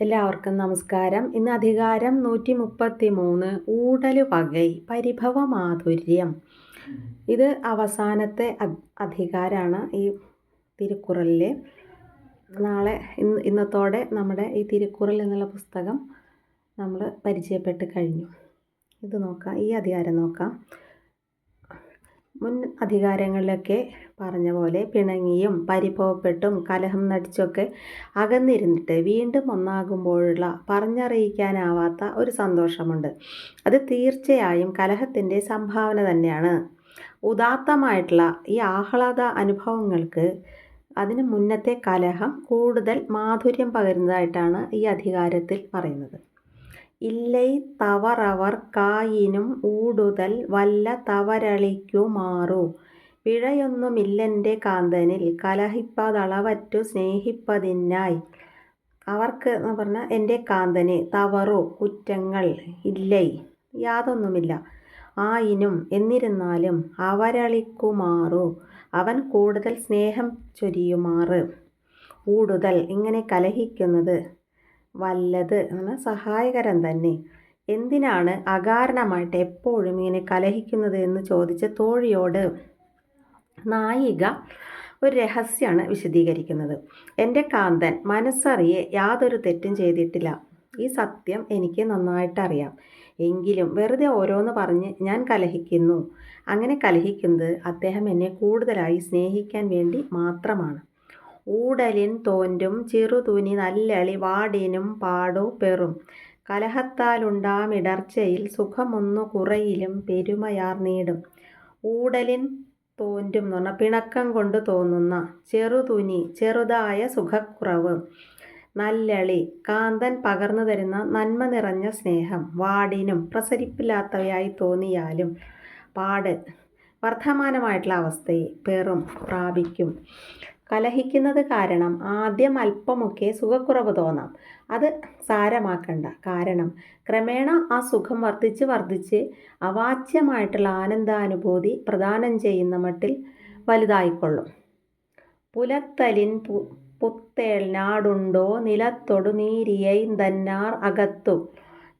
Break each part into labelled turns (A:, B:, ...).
A: എല്ലാവർക്കും നമസ്കാരം. ഇന്ന് അധികാരം നൂറ്റി മുപ്പത്തി മൂന്ന് ഊടലു വകൈ പരിഭവ മാധുര്യം. ഇത് അവസാനത്തെ അധികാരമാണ് ഈ തിരുക്കുറലിലെ. നാളെ ഇന്ന് ഇന്നത്തോടെ നമ്മുടെ ഈ തിരുക്കുറൽ എന്നുള്ള പുസ്തകം നമ്മൾ പരിചയപ്പെട്ട് കഴിഞ്ഞു. ഇത് നോക്കാം ഈ അധികാരം നോക്കാം. മുൻ അധികാരങ്ങളിലൊക്കെ പറഞ്ഞ പോലെ പിണങ്ങിയും പരിഭവപ്പെട്ടും കലഹം നടിച്ചൊക്കെ അകന്നിരുന്നിട്ട് വീണ്ടും ഒന്നാകുമ്പോഴുള്ള പറഞ്ഞറിയിക്കാനാവാത്ത ഒരു സന്തോഷമുണ്ട്. അത് തീർച്ചയായും കലഹത്തിന്റെ സംഭാവന തന്നെയാണ്. ഉദാത്തമായിട്ടുള്ള ഈ ആഹ്ലാദ അനുഭവങ്ങൾക്ക് അതിന് മുന്നത്തെ കലഹം കൂടുതൽ മാധുര്യം പകരുന്നതായിട്ടാണ് ഈ അധികാരത്തിൽ പറയുന്നത്. ഇല്ലൈ തവറവർ കായിനും ഊടുതൽ വല്ല തവരളിക്കു തവരളിക്കുമാറു പിഴയൊന്നുമില്ലെന്റെ കാന്തനിൽ കലഹിപ്പതളവറ്റു സ്നേഹിപ്പതിനായി. അവർക്ക് എന്ന് പറഞ്ഞാൽ എന്റെ കാന്തന് തവറു കുറ്റങ്ങൾ ഇല്ലൈ. യാതൊന്നുമില്ല. ആയിനും എന്നിരുന്നാലും അവരളിക്കുമാറു അവൻ കൂടുതൽ സ്നേഹം ചൊരിയുമാറ്. ഊടുതൽ ഇങ്ങനെ കലഹിക്കുന്നത് വല്ലത് എന്ന് സഹായകരം തന്നെ. എന്തിനാണ് അകാരണമായിട്ട് എപ്പോഴും ഇങ്ങനെ കലഹിക്കുന്നത് എന്ന് ചോദിച്ച തോഴിയോട്? നായിക ഒരു രഹസ്യമാണ് വിശദീകരിക്കുന്നത്. എന്റെ കാന്തൻ മനസ്സറിയെ യാതൊരു തെറ്റും ചെയ്തിട്ടില്ല. ഈ സത്യം എനിക്ക് നന്നായിട്ടറിയാം. എങ്കിലും വെറുതെ ഓരോന്ന് പറഞ്ഞ് ഞാൻ കലഹിക്കുന്നു. അങ്ങനെ കലഹിക്കുന്നത് അദ്ദേഹം എന്നെ കൂടുതലായി സ്നേഹിക്കാൻ വേണ്ടി മാത്രമാണ്. ഊടലിൻ തോന്റും ചെറുതുനി നല്ലളി വാടിനും പാടു പെറും. കലഹത്താലുണ്ടാമിടർച്ചയിൽ സുഖമൊന്നു കുറയിലും പെരുമയാർ നീടും. ഊടലിൻ തോന്റും എന്ന് പറഞ്ഞാൽ പിണക്കം കൊണ്ട് തോന്നുന്ന ചെറുതുനി ചെറുതായ സുഖക്കുറവ്. നല്ലളി കാന്തൻ പകർന്നു തരുന്ന നന്മ നിറഞ്ഞ സ്നേഹം. വാടിനും പ്രസരിപ്പില്ലാത്തവയായി തോന്നിയാലും പാട് വർദ്ധമാനമായിട്ടുള്ള അവസ്ഥയെ പെറും പ്രാപിക്കും. കലഹിക്കുന്നത് കാരണം ആദ്യം അല്പമൊക്കെ സുഖക്കുറവ് തോന്നാം. അത് സാരമാക്കണ്ട. കാരണം ക്രമേണ ആ സുഖം വർദ്ധിച്ച് വർദ്ധിച്ച് അവാച്യമായിട്ടുള്ള ആനന്ദാനുഭൂതി പ്രദാനം ചെയ്യുന്ന മട്ടിൽ വലുതായിക്കൊള്ളും. പുലത്തലിൻ പു നാടുണ്ടോ? നിലത്തൊടു നീരിയൈ തന്നാർ അകത്തു.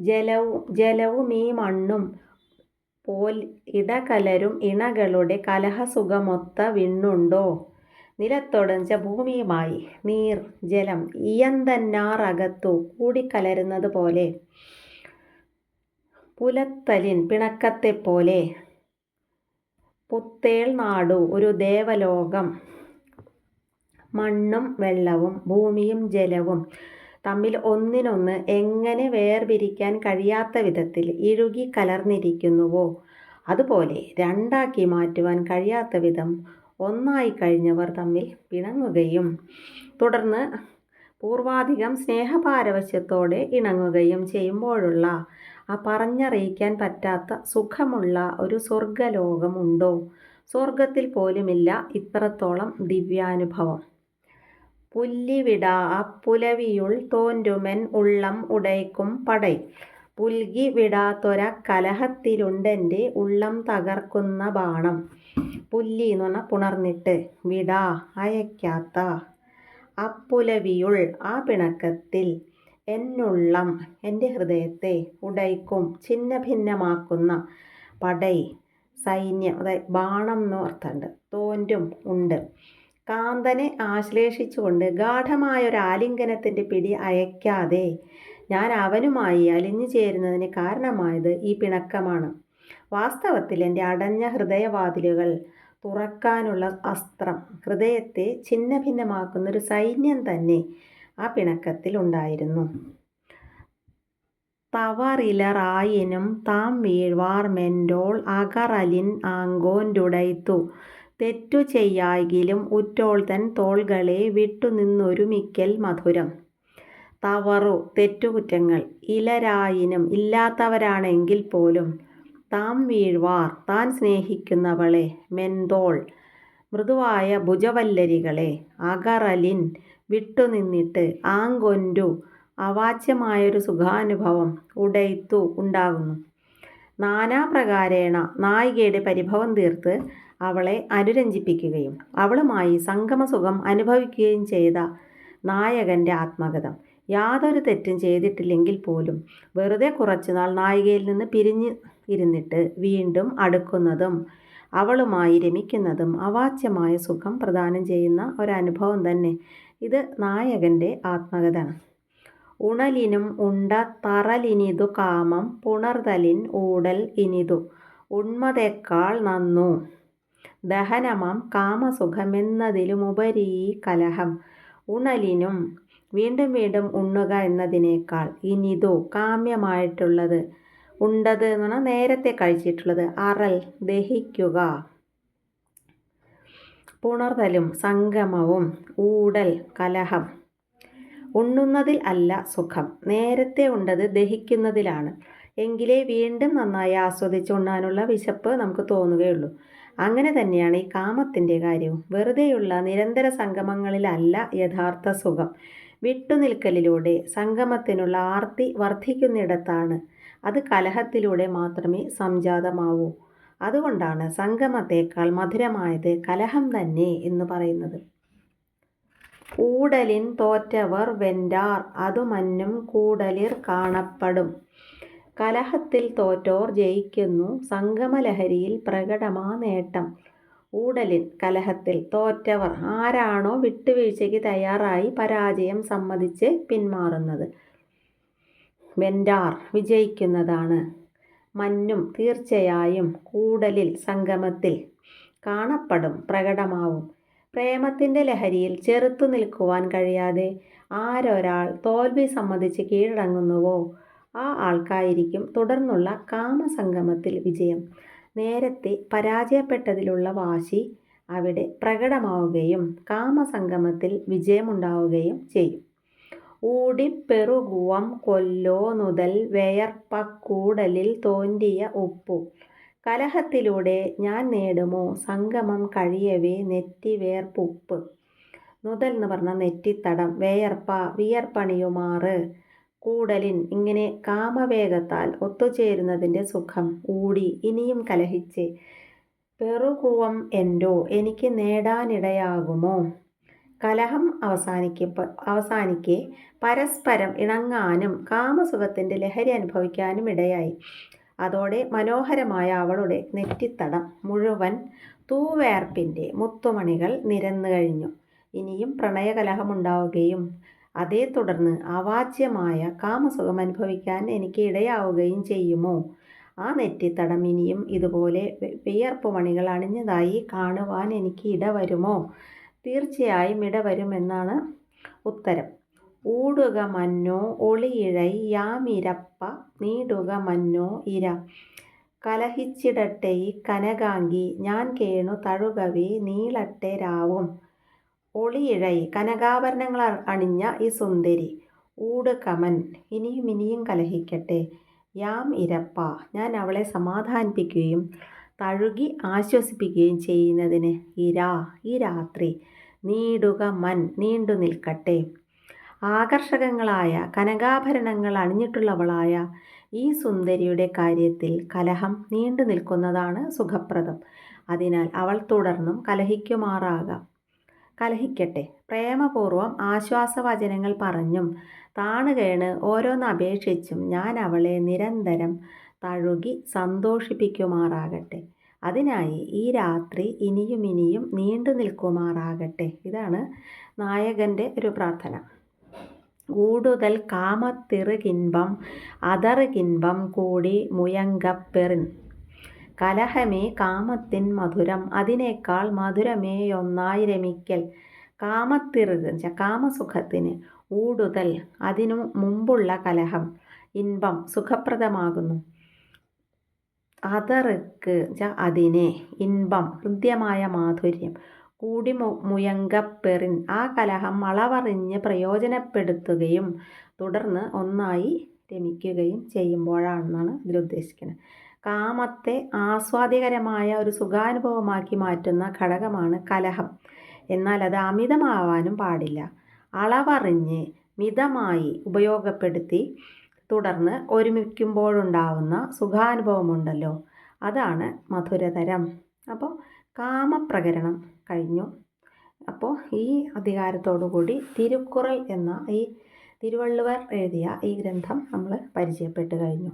A: ജലവും ജലവും ഈ മണ്ണും പോൽ ഇടകലരും ഇണകളുടെ കലഹസുഖമൊത്ത വിണ്ണുണ്ടോ? നിലത്തൊടഞ്ച ഭൂമിയുമായി നീർ ജലം ഇയന്തന്നാറകത്തു കൂടിക്കലരുന്നത് പോലെ പുലത്തലിൻ പിണക്കത്തെപ്പോലെ പുത്തേൾ നാടു ഒരു ദേവലോകം. മണ്ണും വെള്ളവും ഭൂമിയും ജലവും തമ്മിൽ ഒന്നിനൊന്ന് എങ്ങനെ വേർപിരിക്കാൻ കഴിയാത്ത വിധത്തിൽ ഇഴുകി കലർന്നിരിക്കുന്നുവോ? അതുപോലെ രണ്ടാക്കി മാറ്റുവാൻ കഴിയാത്ത വിധം ഒന്നായി കഴിഞ്ഞവർ തമ്മിൽ പിണങ്ങുകയും തുടർന്ന് പൂർവാധികം സ്നേഹപാരവശ്യത്തോടെ ഇണങ്ങുകയും ചെയ്യുമ്പോഴുള്ള ആ പറഞ്ഞറിയിക്കാൻ പറ്റാത്ത സുഖമുള്ള ഒരു സ്വർഗലോകമുണ്ടോ സ്വർഗത്തിൽ പോലുമില്ല ഇത്രത്തോളം ദിവ്യാനുഭവം. പുല്ലിവിട പുലവിയുൾ തോന്റുമെൻ ഉള്ളം ഉടയ്ക്കും പടൈ. പുൽകി വിടാത്തൊര കലഹത്തിലുണ്ടെന്റെ ഉള്ളം തകർക്കുന്ന ബാണം. പുല്ലി എന്ന് പറഞ്ഞാൽ പുണർന്നിട്ട് വിടാ അയക്കാത്ത. അപ്പുലവിയുൾ ആ പിണക്കത്തിൽ എന്നുള്ളം എന്റെ ഹൃദയത്തെ ഉടയ്ക്കും ഛിന്ന ഭിന്നമാക്കുന്ന പടൈ സൈന്യം അതായത് ബാണം എന്ന് അർത്ഥമുണ്ട്. തോന്റും ഉണ്ട്. കാന്തനെ ആശ്ലേഷിച്ചുകൊണ്ട് ഗാഠമായൊരു ആലിംഗനത്തിന്റെ പിടി അയക്കാതെ ഞാൻ അവനുമായി അലിഞ്ഞു ചേരുന്നതിന് കാരണമായത് ഈ പിണക്കമാണ്. വാസ്തവത്തിൽ എന്റെ അടഞ്ഞ ഹൃദയവാതിലുകൾ തുറക്കാനുള്ള അസ്ത്രം ഹൃദയത്തെ ഛിന്ന ഭിന്നമാക്കുന്നൊരു സൈന്യം തന്നെ ആ പിണക്കത്തിൽ ഉണ്ടായിരുന്നു. തവറിലറായിനും താം വീഴ്വാർ മെൻഡോൾ അകറലിൻ ആങ്കോന്റുടൈത്തു തെറ്റു ചെയ്യായെങ്കിലും ഉറ്റോൾ തൻ തോൾകളെ വിട്ടുനിന്നൊരുമിക്കൽ മധുരം. തവറു തെറ്റുകുറ്റങ്ങൾ ഇലരായിനും ഇല്ലാത്തവരാണെങ്കിൽ പോലും താം വീഴ്വാർ താൻ സ്നേഹിക്കുന്നവളെ മെന്തോൾ മൃദുവായ ഭുജവല്ലരികളെ അകറലിൻ വിട്ടുനിന്നിട്ട് ആങ്കൊന്റു അവാച്യമായൊരു സുഖാനുഭവം ഉടയ്ത്തു ഉണ്ടാകുന്നു. നാനാപ്രകാരേണ നായികയുടെ പരിഭവം തീർത്ത് അവളെ അനുരഞ്ജിപ്പിക്കുകയും അവളുമായി സംഗമസുഖം അനുഭവിക്കുകയും ചെയ്ത നായകന്റെ ആത്മകഥം യാതൊരു തെറ്റും ചെയ്തിട്ടില്ലെങ്കിൽ പോലും വെറുതെ കുറച്ചുനാൾ നായികയിൽ നിന്ന് പിരിഞ്ഞ് ഇരുന്നിട്ട് വീണ്ടും അടുക്കുന്നതും അവളുമായി രമിക്കുന്നതും അവാച്യമായ സുഖം പ്രദാനം ചെയ്യുന്ന ഒരനുഭവം തന്നെ. ഇത് നായകന്റെ ആത്മകഥ ഉണലിനും ഉണ്ട തറലിനിതു കാമം പുണർതലിൻ ഊടൽ ഇനിതു ഉണ്മതേക്കാൾ നന്നു. ദഹനമാം കാമസുഖമെന്നതിലുമുപരി കലഹം. ഉണലിനും വീണ്ടും വീണ്ടും ഉണ്ണുക എന്നതിനേക്കാൾ ഇനിതു കാമ്യമായിട്ടുള്ളത് ഉണ്ടത് എന്ന് പറഞ്ഞാൽ നേരത്തെ കഴിച്ചിട്ടുള്ളത്. അറൽ. ദഹിക്കുക. പുണർതലും സംഗമവും ഊടൽ കലഹം. ഉണ്ണുന്നതിൽ അല്ല സുഖം. നേരത്തെ ഉണ്ടത് ദഹിക്കുന്നതിലാണ്. എങ്കിലേ വീണ്ടും നന്നായി ആസ്വദിച്ച് ഉണ്ണാനുള്ള വിശപ്പ് നമുക്ക് തോന്നുകയുള്ളൂ. അങ്ങനെ തന്നെയാണ് ഈ കാമത്തിന്റെ കാര്യവും. വെറുതെയുള്ള നിരന്തര സംഗമങ്ങളിലല്ല യഥാർത്ഥ സുഖം. വിട്ടുനിൽക്കലിലൂടെ സംഗമത്തിനുള്ള ആർത്തി വർദ്ധിക്കുന്നിടത്താണ് അത് കലഹത്തിലൂടെ മാത്രമേ സംജാതമാവൂ. അതുകൊണ്ടാണ് സംഗമത്തേക്കാൾ മധുരമായത് കലഹം തന്നെ എന്ന് പറയുന്നത്. കൂടലിൻ തോറ്റവർ വെന്റാർ അതുമന്നും കൂടലിർ കാണപ്പെടും. കലഹത്തിൽ തോറ്റോർ ജയിക്കുന്നു സംഗമലഹരിയിൽ പ്രകടമാ നേട്ടം. ഊടലിൻ കലഹത്തിൽ തോറ്റവർ ആരാണോ വിട്ടുവീഴ്ചയ്ക്ക് തയ്യാറായി പരാജയം സമ്മതിച്ച് പിന്മാറുന്നത്. വെന്റാർ വിജയിക്കുന്നതാണ്. മഞ്ഞും തീർച്ചയായും കൂടലിൽ സംഗമത്തിൽ കാണപ്പെടും പ്രകടമാവും. പ്രേമത്തിന്റെ ലഹരിയിൽ ചെറുത്തു നിൽക്കുവാൻ കഴിയാതെ ആരൊരാൾ തോൽവി സമ്മതിച്ച് കീഴടങ്ങുന്നുവോ? ആ ആൾക്കായിരിക്കും തുടർന്നുള്ള കാമസംഗമത്തിൽ വിജയം. നേരത്തെ പരാജയപ്പെട്ടതിലുള്ള വാശി അവിടെ പ്രകടമാവുകയും കാമസംഗമത്തിൽ വിജയമുണ്ടാവുകയും ചെയ്യും. ഊടിപ്പെറുകുവം കൊല്ലോ നുതൽ വെയർപ്പക്കൂടലിൽ തോന്റിയ ഉപ്പു. കലഹത്തിലൂടെ ഞാൻ നേടുമോ സംഗമം കഴിയവേ നെറ്റി വേർപ്പുപ്പ് നുതൽ എന്ന് പറഞ്ഞാൽ നെറ്റിത്തടം വേയർപ്പ വിയർപ്പണിയുമാറ്. കൂടലിൻ ഇങ്ങനെ കാമവേഗത്താൽ ഒത്തുചേരുന്നതിന്റെ സുഖം ഊടി ഇനിയും കലഹിച്ച്. പെറുകുവം എന്റോ എനിക്ക് നേടാനിടയാകുമോ? കലഹം അവസാനിക്ക അവസാനിക്കെ. പരസ്പരം ഇണങ്ങാനും കാമസുഖത്തിന്റെ ലഹരി അനുഭവിക്കാനും ഇടയായി. അതോടെ മനോഹരമായ അവളുടെ നെറ്റിത്തടം മുഴുവൻ തൂവേർപ്പിന്റെ മുത്തുമണികൾ നിരന്നു കഴിഞ്ഞു. ഇനിയും പ്രണയകലഹമുണ്ടാവുകയും അതേ തുടർന്ന് അവാച്യമായ കാമസുഖം അനുഭവിക്കാൻ എനിക്ക് ഇടയാവുകയും ചെയ്യുമോ? ആ നെറ്റിത്തടം ഇനിയും ഇതുപോലെ വിയർപ്പ് മണികൾ അണിഞ്ഞതായി കാണുവാൻ എനിക്ക് ഇടവരുമോ? തീർച്ചയായും ഇടവരുമെന്നാണ് ഉത്തരം. ഊടുക മഞ്ഞോ ഒളിയിഴൈ യാമിരപ്പ നീടുക മഞ്ഞോ ഇര. കലഹിച്ചിടട്ടെ കനകാങ്കി ഞാൻ കേണു തഴുകവേ നീളട്ടെ രാവും. ഒളിയിഴൈ കനകാഭരണങ്ങൾ അണിഞ്ഞ ഈ സുന്ദരി. ഊടുകമൻ ഇനിയും ഇനിയും കലഹിക്കട്ടെ. യാം ഇരപ്പ ഞാൻ അവളെ സമാധാനിപ്പിക്കുകയും തഴുകി ആശ്വസിപ്പിക്കുകയും ചെയ്യുന്നതിന് ഇരാ ഈ രാത്രി നീടുക മൻ നീണ്ടു നിൽക്കട്ടെ. ആകർഷകങ്ങളായ കനകാഭരണങ്ങൾ അണിഞ്ഞിട്ടുള്ളവളായ ഈ സുന്ദരിയുടെ കാര്യത്തിൽ കലഹം നീണ്ടു നിൽക്കുന്നതാണ് സുഖപ്രദം. അതിനാൽ അവൾ തുടർന്നും കലഹിക്കുമാറാകാം. കലഹിക്കട്ടെ. പ്രേമപൂർവം ആശ്വാസവചനങ്ങൾ പറഞ്ഞും താണുകേണ് ഓരോന്ന് അപേക്ഷിച്ചും ഞാൻ അവളെ നിരന്തരം തഴുകി സന്തോഷിപ്പിക്കുമാറാകട്ടെ. അതിനായി ഈ രാത്രി ഇനിയും ഇനിയും നീണ്ടു നിൽക്കുമാറാകട്ടെ. ഇതാണ് നായകന്റെ ഒരു പ്രാർത്ഥന. കൂടുതൽ കാമത്തിറുകിൻപം അതറുകിൻപം കൂടി മുയങ്കപ്പെറിൻ. കലഹമേ കാമത്തിൻ മധുരം അതിനേക്കാൾ മധുരമേ ഒന്നായി രമിക്കൽ. കാമത്തിറുക കാമസുഖത്തിന് ഊടുതൽ അതിനു മുമ്പുള്ള കലഹം ഇൻപം സുഖപ്രദമാകുന്നു. അതറുക്ക് അതിനെ ഇൻപം ഹൃദ്യമായ മാധുര്യം കൂടി മുയങ്കപ്പെറിൻ ആ കലഹം അളവറിഞ്ഞ് പ്രയോജനപ്പെടുത്തുകയും തുടർന്ന് ഒന്നായി രമിക്കുകയും ചെയ്യുമ്പോഴാണെന്നാണ് ഇതിലുദ്ദേശിക്കുന്നത് കാമത്തെ ആസ്വാദ്യകരമായ ഒരു സുഖാനുഭവമാക്കി മാറ്റുന്ന ഘടകമാണ് കലഹം. എന്നാൽ അത് അമിതമാവാനും പാടില്ല. അളവറിഞ്ഞ് മിതമായി ഉപയോഗപ്പെടുത്തി തുടർന്ന് ഒരുമിക്കുമ്പോഴുണ്ടാവുന്ന സുഖാനുഭവമുണ്ടല്ലോ. അതാണ് മധുരതരം. അപ്പോൾ കാമപ്രകരണം കഴിഞ്ഞു. അപ്പോൾ ഈ കൂടി തിരുക്കുറൽ എന്ന ഈ തിരുവള്ളുവർ എഴുതിയ ഈ ഗ്രന്ഥം നമ്മൾ പരിചയപ്പെട്ട് കഴിഞ്ഞു.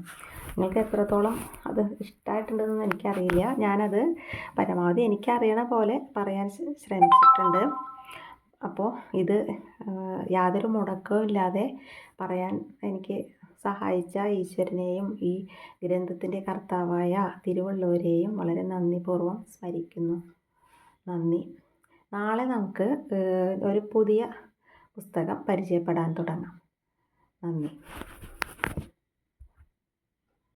A: നിങ്ങൾക്ക് എത്രത്തോളം അത് ഇഷ്ടമായിട്ടുണ്ടെന്ന് എനിക്കറിയില്ല. ഞാനത് പരമാവധി എനിക്കറിയണ പോലെ പറയാൻ ശ്രമിച്ചിട്ടുണ്ട്. അപ്പോൾ ഇത് യാതൊരു മുടക്കവും ഇല്ലാതെ പറയാൻ എനിക്ക് സഹായിച്ച ഈശ്വരനെയും ഈ ഗ്രന്ഥത്തിന്റെ കർത്താവായ തിരുവള്ളുവരെയും വളരെ നന്ദിപൂർവം സ്മരിക്കുന്നു. നന്ദി. നാളെ നമുക്ക് ഒരു പുതിയ പുസ്തകം പരിചയപ്പെടാൻ തുടങ്ങാം. നന്ദി.